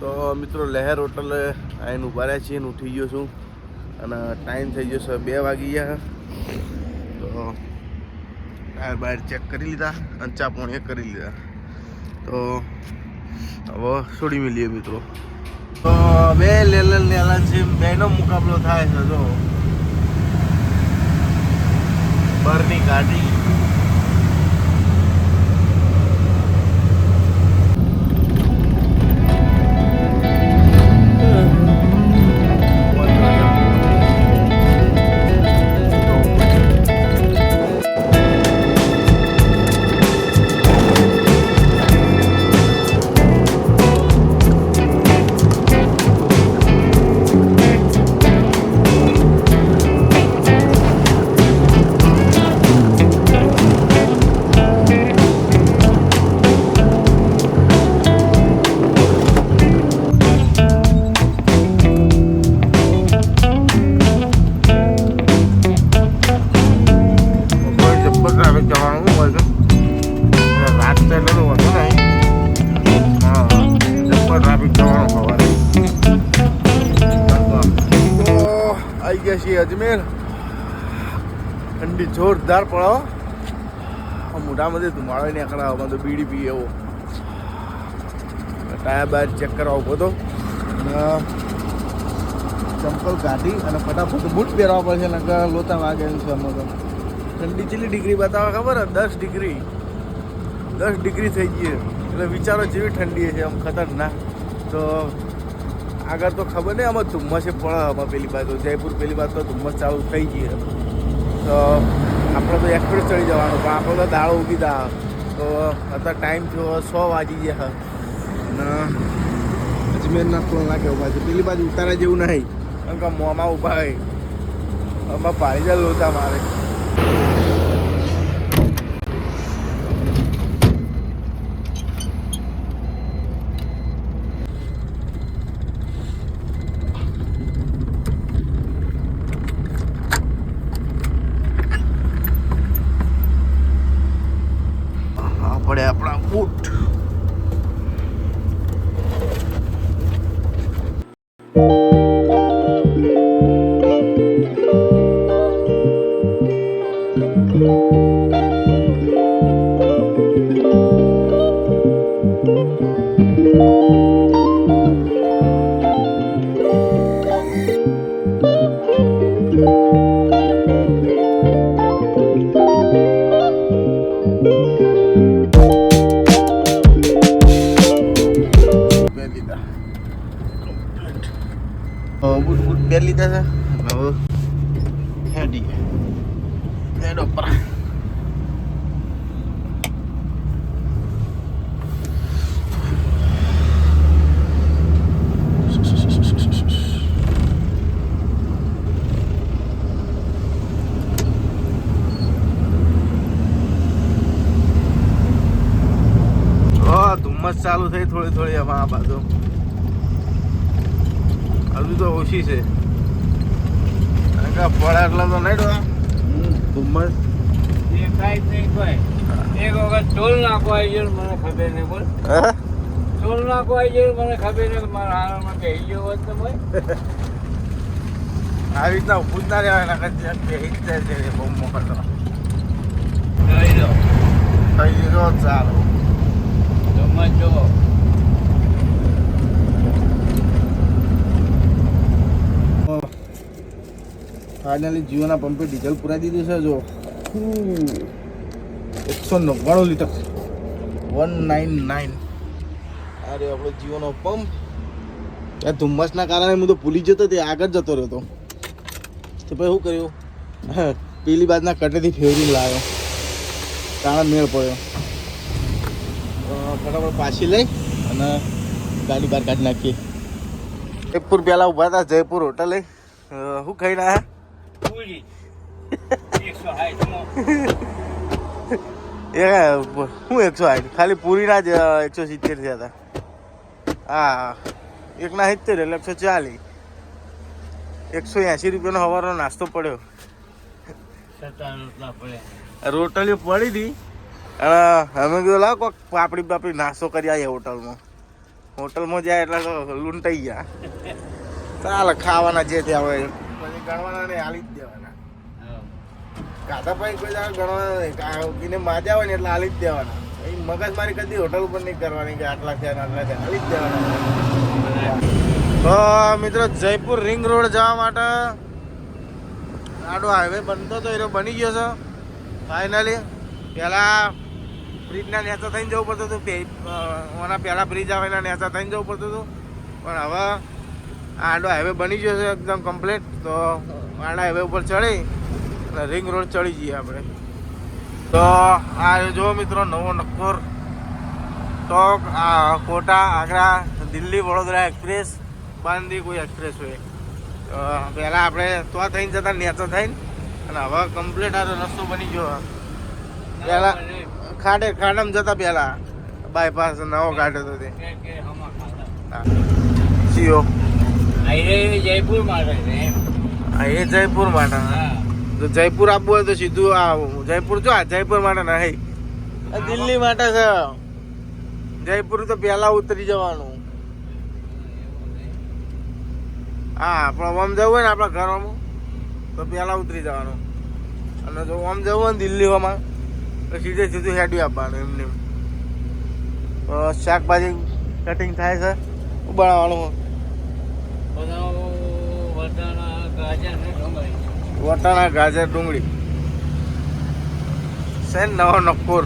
તો મિત્રો લહેર હોટલે અહીં ઊભા રહ્યા છીએ ઉઠી ગયો છું અને ટાઈમ થઈ ગયો છે બે વાગી ગયા તો ટાયર બાયર ચેક કરી લીધા અને ચા પાણી કરી લીધા. તો હવે છોડી મળીએ મિત્રો. તો બે લેલન ને એલાન છે બેનો મુકાબલો થાય છે, જો. બહારની ગાડી અજમેર ઠંડી જોરદાર પડો મોઢામાંથી ધુમાડો નીકળે, આમાં તો બીડી પી એવો ટાયર બાયર ચેક કરવા ઊભો તો. ચંપલ કાઢી અને ફટાફટ બૂટ પહેરવા પડશે, નકર લોતા વાગે છે આમાં તો. ઠંડી કેટલી ડિગ્રી બતાવે ખબર દસ ડિગ્રી. દસ ડિગ્રી થઈ ગઈ એટલે વિચારો જેવી ઠંડી છે આમ ખતરનાક. તો આગળ તો ખબર નહીં, આમાં ધુમ્મસે પણ આમાં પેલી બાજુ, જયપુર પેલી બાજુ તો ધુમ્મસ ચાલુ થઈ ગઈ તો આપણે તો એક્સપ્રેસ ચડી જવાનું, પણ આપણે તો દાળો ઊભી દા તો અત્યારે ટાઈમ થયો સો વાગી ગયા અને અજમેરના ફોન લાગે ઊભા છે પેલી બાજુ ઉતારા જેવું નહીં. કારણ કે મોંમાં ઊભા હોય. આમાં પાડી જાય લોતા મારે. ચાલુ થઈ થોડી થોડી હવે આ બાજુ. હજુ તો ઓછી છે. પડે એટલે તો નહીં ડોહા. ધુમ્મસ દેખાય નહીં કોઈ. એક વખત ટોલ નાખો આવી ગયો મને ખબર નહીં બોલ. હે? ટોલ નાખો આવી ગયો મને ખબર નહીં મારા હારામાં બેસી ગયો હોત તો ભાઈ આવી રીતના ઊભું જ ના રહેવાય નકર ત્યાં બેસી જ જાય છે. બહુ મોકલ તો. જોઈ લો થઈ ગયો ચાલો. તમે જો ફાઇનલી જીઓના પંપે ડીઝલ પુરાઈ દીધું છે જો એકસો નવ્વાણું લીટર. વન નાઇન નાઇન અરે આપણો જીઓનો પંપ. ત્યાં ધુમ્મસના કારણે હું તો ભૂલી જતો તે આગળ જતો રહ્યો તો. તો પછી શું કર્યું? પેલી બાજના કટેથી ફેરવીને લાવ્યો. તાણા મેળ પડ્યો. ફટાફટ પાછી લઈ અને ગાડી બહાર કાઢી નાખીએ. જયપુર પહેલાં ઊભા હતા જયપુર હોટલે શું ખાઈને રહ્યા એ શું એકસો સાઠ ખાલી પૂરીના જ એકસો સિત્તેર થયા હતા. હા એકના સિત્તેર એટલે એકસો ચાલીસ. એકસો એંસી રૂપિયાનો સવારનો નાસ્તો પડ્યો. રોટલી રોટલીઓ પડી હતી. અને અમે કીધું, લાવ કોક પાપડી પાપડી નાસ્તો કરી આવીએ હોટલમાં. હોટલમાં જાય એટલે તો લૂંટાઈ ગયા. ચાલે, ખાવાના જે ત્યાં હોય. પછી ગણવાના ને હાલી જ દેવાના. કાતા ભાઈ કોઈ ગણવાના નહીં. માજા હોય ને એટલે હાલી જ દેવાના. એ મગજ કદી હોટલ ઉપર નહીં કરવાની કે આટલા ને આટલા છે. હાલી જ દેવાના. તો મિત્રો, જયપુર રિંગ રોડ જવા માટે આડો હાઈવે બનતો તો એ બની ગયો છે. ફાઇનલી પહેલાં બ્રિજના નેચા થઈને જવું પડતું હતું. ઓના પહેલાં બ્રિજ આવે એના નેચા થઈને જવું પડતું હતું. પણ હવે આડો હાઈવે બની ગયો છે એકદમ કમ્પ્લીટ તો આડા હાઈવે ઉપર ચડી અને રિંગ રોડ ચડી જઈએ આપણે. તો આ જો મિત્રો નવો નક્કોર તો આ કોટા આગ્રા દિલ્હી વડોદરા એક્સપ્રેસ બાંધી કોઈ એક્સપ્રેસ હોય. તો પહેલાં આપણે તો થઈને જતા નેચા થઈને. અને હવે કમ્પ્લીટ આ રસ્તો બની ગયો. પહેલાં ખાડે ખાડામાં જતા પહેલાં. બાયપાસ નવો કાઢ્યો તો તે. સીઓ જયપુર માટે એ જયપુર માટે. તો જયપુર આપવું હોય તો સીધું આ જયપુર જો આ જયપુર માટે નહીં દિલ્હી માટે છે. જયપુર તો પહેલા ઉતરી જવાનું. હા આપણે ઓમ જવું હોય ને આપણા ઘરોમાં તો પહેલા ઉતરી જવાનું. અને જો ઓમ જવું હોય ને દિલ્હીમાં સીધે સીધું હેડી આપવાનું એમને. શાકભાજી કટિંગ થાય છે બનાવવાનું વટાણા ગાજર ડુંગળી. સેન નવો નક્કોર.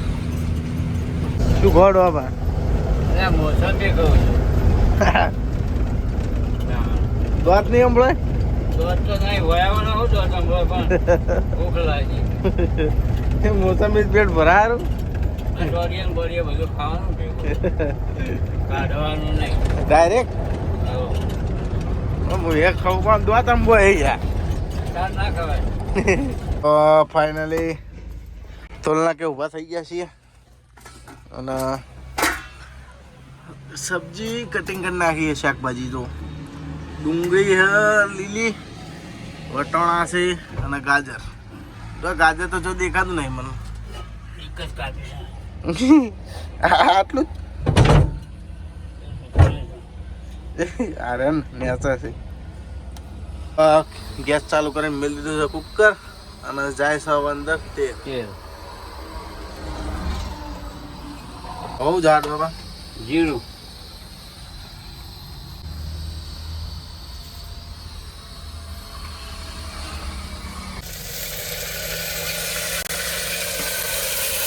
શું ગોડ બાબા એટલે મોસંબી કહું છું નહીં સંભળાય દોત તો નહીં વયાવાનો હું દોત સંભળાય પણ. ભૂખ લાગી. એ મોસંબી પેટ ભરાયું. ડાયરેક્ટ એક ખાવું પણ દોત આમ બોય તો ફાઇનલી તોલના કે ઊભા થઈ ગયા છીએ. અને સબ્જી કટિંગ કરી નાખીએ શાકભાજી તો. ડુંગળી છે લીલી વટાણા છે અને ગાજર. તો ગાજર તો જો દેખાતું નહીં મને. એક જ ગાજર. આટલું અરે નેચા છે. ગેસ ચાલુ કરીને મેળ દીધું છે કુકર અને જાય છે અંદર તે તેલ. બહુ જાડ બાબા જીરું.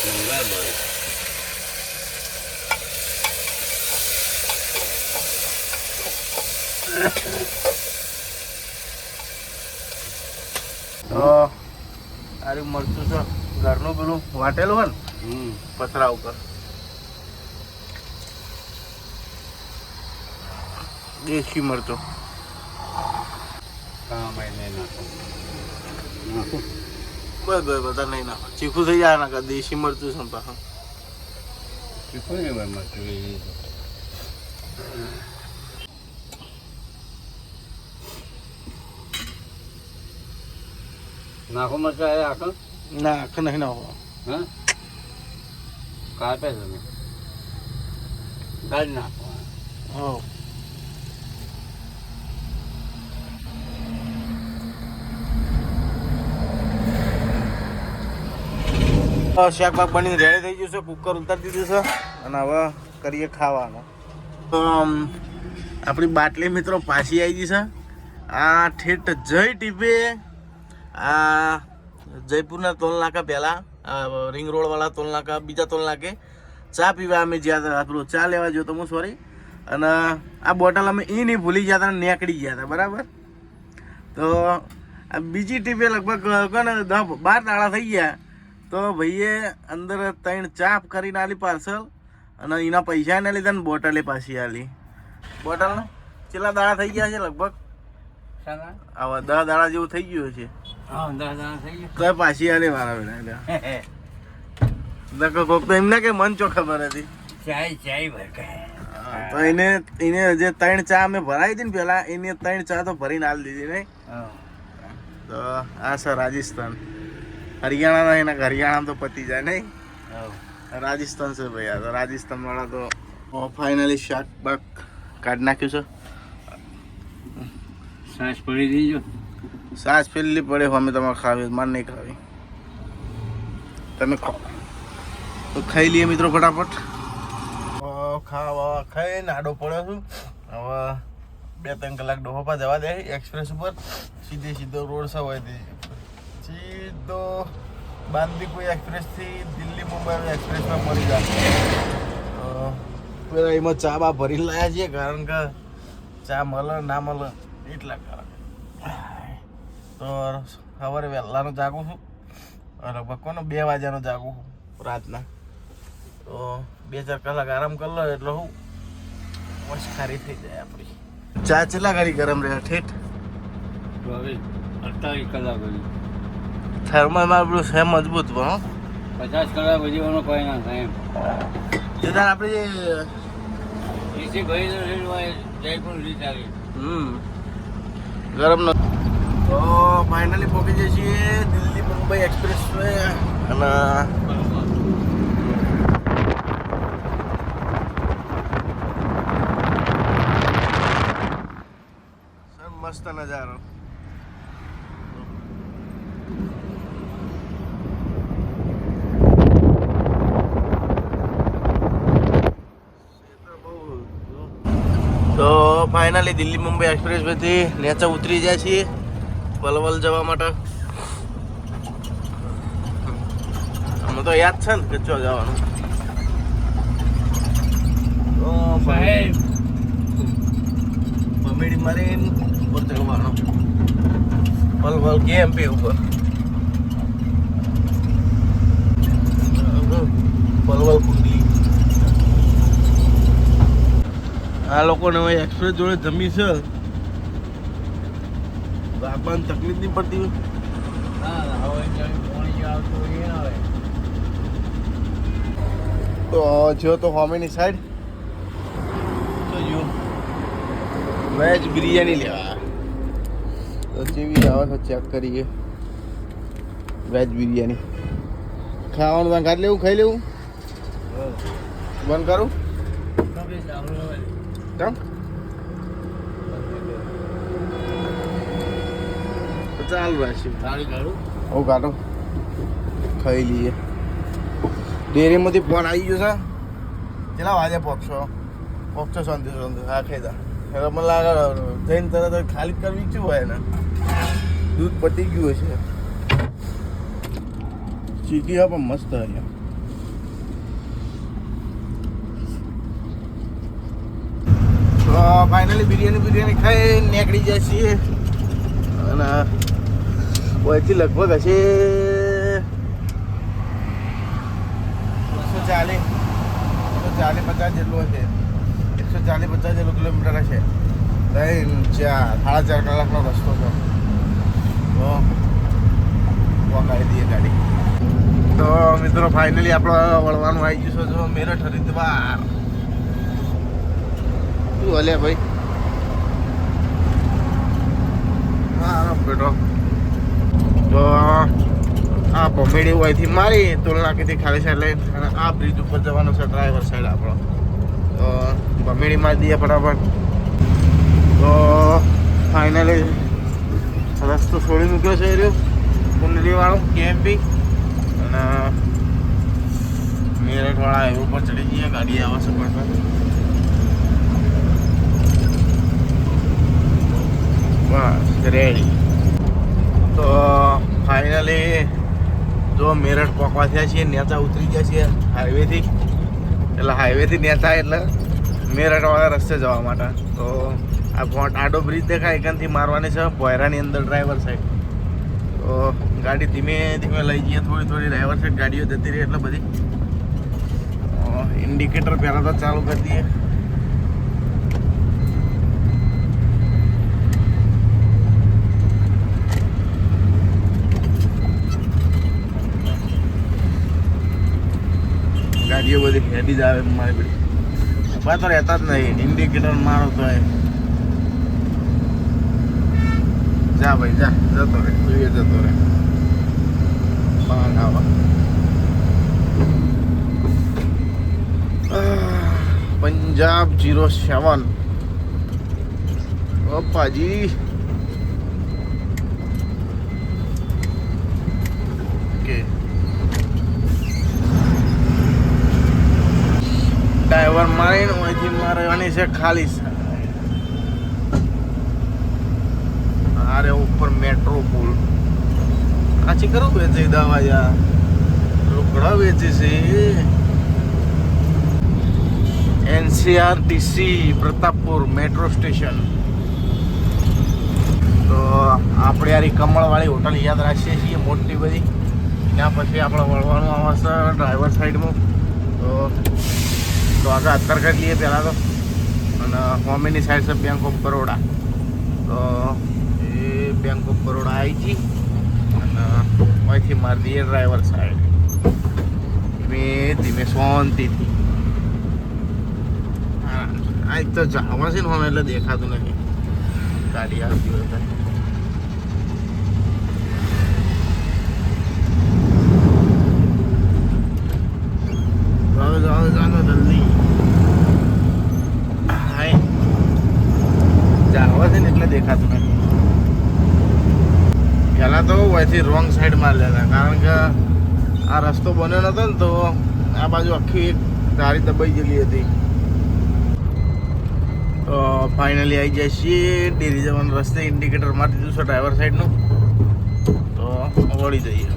બરાબર તો આર્યું મરચું છે. ઘરનું પેલું વાટેલું હોય ને હમ. પથરા ઉપર. દેશી મળતો હા મહિને નાખો નાખો બસ બધા નહીં નાખો. ચીખું થઈ જાય ના દેશી મરચું છે પાછું. ચીખું નહીં ભાઈ મસ્ત નાખો મરચા એ આખો? ના આખું નહીં નાખો. હા? કાપે તમે ગાળ નાખો. હો. શાક બાક બનીને રેડી થઈ ગયું છે. કુકર ઉતારી દીધું છે. અને હવે કરીએ ખાવાનું. તો આપણી બાટલી મિત્રો પાછી આવી ગઈ છે. આ ઠેઠ જય ટીપે. આ જયપુરના ટોલ નાકા પહેલાં રિંગ રોડવાળા ટોલ નાકા, બીજા તોલ નાકે ચા પીવા અમે જ્યાં હતા. પેલું ચા લેવા ગયો તો હું સોરી અને આ બોટલ અમે એ નહીં ભૂલી ગયા હતા, નીકળી ગયા હતા, બરાબર? તો, આ બીજી ટીપે લગભગ દસ બાર તાળા થઈ ગયા. તો ભાઈએ અંદર ત્રણ ચા કરીને આલી પાર્સલ અને એના પૈસા ના લીધા ને બોટલે પાછી આલી. બોટલ કેટલા દાડા થઈ ગયા છે લગભગ? આવા દસ દાડા જેવું થઈ ગયું છે તો પાછી આલી મારા બેટા નકર કોક તો એમને કે મન ચો ખબર હતી ચાય ચાય ભરકાય તો એને એને જે ત્રણ ચા અમે ભરાઈ હતી ને પેલા એને ત્રણ ચા તો ભરીને આલી દીધી ને તો આ છે રાજસ્થાન. હરિયાણા એના હરિયાણા તો પતી જાય નહીં. રાજસ્થાન છે ભાઈ આ તો રાજસ્થાન વાળા તો ફાઇનલી શાક બાક કાઢી નાખ્યું છે. સાસ પડી દીજો સાસ પેલી પડે અમે તમારે ખાવી મારે નહીં ખાવી. તમે ખાઓ તો ખાઈ લઈએ મિત્રો ફટાફટ. ખાવા ખાઈ નાડો પડ્યો છું. હવે બે ત્રણ કલાક ડોહોપા જવા દે એક્સપ્રેસ ઉપર. સીધે સીધો રોડ તે સીધો બાંદીપુર એક્સપ્રેસથી દિલ્હી મુંબઈ એક્સપ્રેસમાં મળી જશે પેલા એમાં ચા બા ભરી લાયા છીએ કારણ કે ચા મળે ના મળે એટલા કારણ. તો સવારે વહેલાનો જાગું છું. અને કોનો બે વાગ્યાનો જાગું છું રાતના. તો બે ચાર કલાક આરામ કરી લો એટલે હું વશ ખારી થઈ જાય આપણી ચા ચેલા ઘડી ગરમ રહે? ઠેઠ? તો અડતાલીસ કલાક પછી થર્મલમાં પેલું છે મજબૂત પણ પચાસ કલાક પછી એનો કોઈ ના થાય એમ. જોતા આપણે જે એસી ભાઈ નો રેડ હોય જયપુર રીત આવી. હમ. ગરમ ન તો ફાઇનલી પહોંચી જઈએ છીએ દિલ્હી મુંબઈ એક્સપ્રેસ વે અને મસ્ત નજારો તો ફાઇનલી દિલ્હી મુંબઈ એક્સપ્રેસ પરથી નેચા ઉતરી જાય છીએ પલવલ જવા માટે. અમે તો યાદ છે ને કે ચો જવાનું. સાહેબ ભમેડી મારીને ઉપર ચડવાનો. પલવલ કેમ્પી ઉપર. પલવલ આ લોકોને હવે એક્સપ્રેસ જોડે જમી છે. આપણને તકલીફ નહીં પડતી તો જો તો હોમીની સાઈડ તો જો. વેજ બિરયાની લેવા. તો જેવી આવે છે ચેક કરીએ. વેજ બિરયાની ખાવાનું કાઢી લેવું ખાઈ લેવું. બંધ કરું? તો ચાલુ રાખ્યું હું કાઢો. ખાઈ લઈએ. ડેરીમાંથી ફોન આવી ગયો છે. કેટલા વાગે પહોંચશો પહોંચશો શાંતિ શાંતિ હા ખાઈ જા. એટલે મને લાગે જઈને તરત ખાલી કરવી શું હોય ને દૂધ પતી ગયું હશે. ચીકી પણ મસ્ત હશે. તો ફાઇનલી બિરયાની બિરયાની ખાઈ નીકળી જાય છીએ. અને વચ્ચે લગભગ હશે બસો ચાલીસ બસો ચાલીસ પચાસ જેટલું હશે. એકસો ચાલીસ પચાસ જેટલું કિલોમીટર હશે. ત્રણ, ચાર, સાડા ચાર કલાકનો રસ્તો છે. તો વગાડી દઈએ ગાડી. તો મિત્રો ફાઇનલી આપણે વળવાનું આવી ગયું છે. જો મેરઠ હરિદ્વાર. શું હલે ભાઈ? હા બેટો તો આ ભમેડી હોયથી મારી તોલનાકીથી ખાલી સાઈડ લઈને અને આ બ્રિજ ઉપર જવાનો છે ડ્રાઈવર સાઈડ આપણો. તો ભમેડી મારી દઈએ બરાબર તો ફાઇનલી રસ્તો છોડી મૂક્યો છે રહ્યો. કુંડલીવાળો કેમ્પી અને મેરઠવાળા એવું ઉપર ચડી ગયા ગાડી આવે છે પાછળ. બસ રેડી તો ફાઇનલી જો મેરઠ પહોંચવા થયા છીએ, નેતા ઉતરી ગયા છીએ હાઈવેથી એટલે હાઈવેથી નેતા એટલે મેરઠવાળા રસ્તે જવા માટે. તો, આ ફોન્ટ આડો બ્રિજ દેખાય, એકાંતથી મારવાની છે ભોયરાની અંદર ડ્રાઈવર સાઈડ તો, ગાડી ધીમે ધીમે લઈ જઈએ, થોડી થોડી ડ્રાઈવર સાઈડ ગાડીઓ જતી રહી, એટલે બધી ઇન્ડિકેટર પહેલાં તો ચાલુ કરી દઈએ. ગાડીઓ બધી હેડી જ આવે મારી બધી. ઊભા તો રહેતા જ નહીં. ઇન્ડિકેટર મારો તો એ જા ભાઈ, જા. જતો રે જોઈએ જતો રે પાન આવા પંજાબ જીરો સેવન પપ્પાજી ઓકે ડ્રાઈવર મારીને અહીંથી મારવાની છે ખાલી અરે ઉપર મેટ્રો પુલ. કાચી કરો વેચે દવા યાર. રોકડા વેચે છે. NCRTC Pratappur metro station. તો આપણે યાર કમળવાળી હોટલ યાદ રાખીએ છીએ મોટી બધી. ત્યાં પછી આપણે વળવાનું આવશે ડ્રાઈવર સાઈડમાં. તો તો આગળ અત્તર કરી લઈએ પહેલાં તો. અને હોમીની સાઈડ છે બેંક ઓફ બરોડા તો એ બેંક ઓફ બરોડા આવી ગઈ. અને અહીંથી મારી દઈએ ડ્રાઈવર સાઈડ ધીમે ધીમે શાંતિથી. આ એક તો જવા છે ને હોમે, એટલે દેખાતું નથી. ગાડી આવતી હોય તો જાઓ જાઓ જાઓ જલ્દી હાય જાવા છે ને એટલે દેખાતું નથી. પહેલાં તો અહીંથી રોંગ સાઈડ માર લેતા કારણ કે આ રસ્તો બન્યો નહોતો ને તો આ બાજુ આખી એક ગાડી દબાઈ ગયેલી હતી. તો ફાઇનલી આવી જાય છીએ, ડેરી જવાનું રસ્તે ઇન્ડિકેટર મારી દીધું છે ડ્રાઈવર સાઈડનું તો વળી જઈએ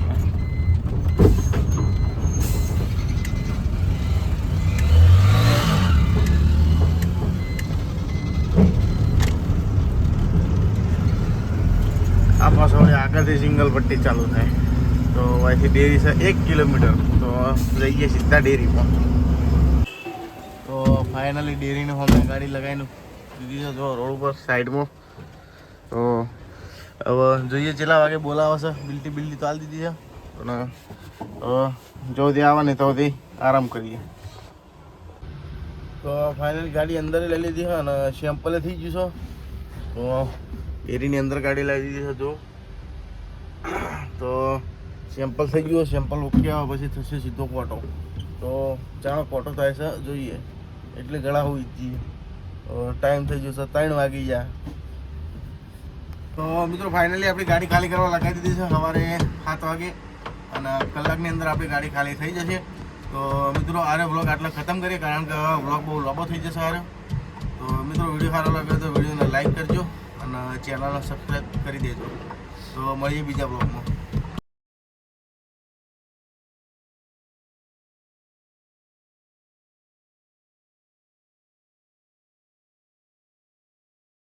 આ હવે સિંગલ પટ્ટી ચાલુ થાય. તો અહીંથી ડેરી છે એક કિલોમીટર. તો જઈએ સીધા ડેરીમાં. તો ફાઇનલી ડેરીને હોમે ગાડી લગાવીને દીધી છે. જો રોડ ઉપર સાઈડમાં. તો હવે જોઈએ કેટલા વાગે બોલાવે છે. બિલ્ટી બિલ્ટી આલી દીધી છે. અને જો ત્યાં આવે ને તો આરામ કરીએ. તો ફાઇનલી ગાડી અંદર લઈ લીધી છે અને સેમ્પલે થઈ ગયું છે. તો ડેરીની અંદર ગાડી લાવી દીધી છે, જો. તો સેમ્પલ થઈ ગયું સેમ્પલ ઓકે આવે પછી થશે સીધો કોટો તો ચાલો કોટો થાય છે, જોઈએ. એટલે ગળા હોઈ જઈએ. ટાઈમ થઈ ગયો છે, ત્રણ વાગી ગયા. તો મિત્રો ફાઇનલી આપણી ગાડી ખાલી કરવા લગાવી દીધી છે, સવારે સાત વાગે. અને કલાકની અંદર આપણી ગાડી ખાલી થઈ જશે. તો મિત્રો, આરે વ્લોગ આટલા ખતમ કરીએ, કારણ કે વ્લોગ બહુ લાંબો થઈ જશે આરે. તો મિત્રો વીડિયો સારો લાગ્યો તો વિડીયોને લાઈક કરજો અને ચેનલને સબસ્ક્રાઈબ કરી દેજો. તો મળીએ બીજા બ્લોગમાં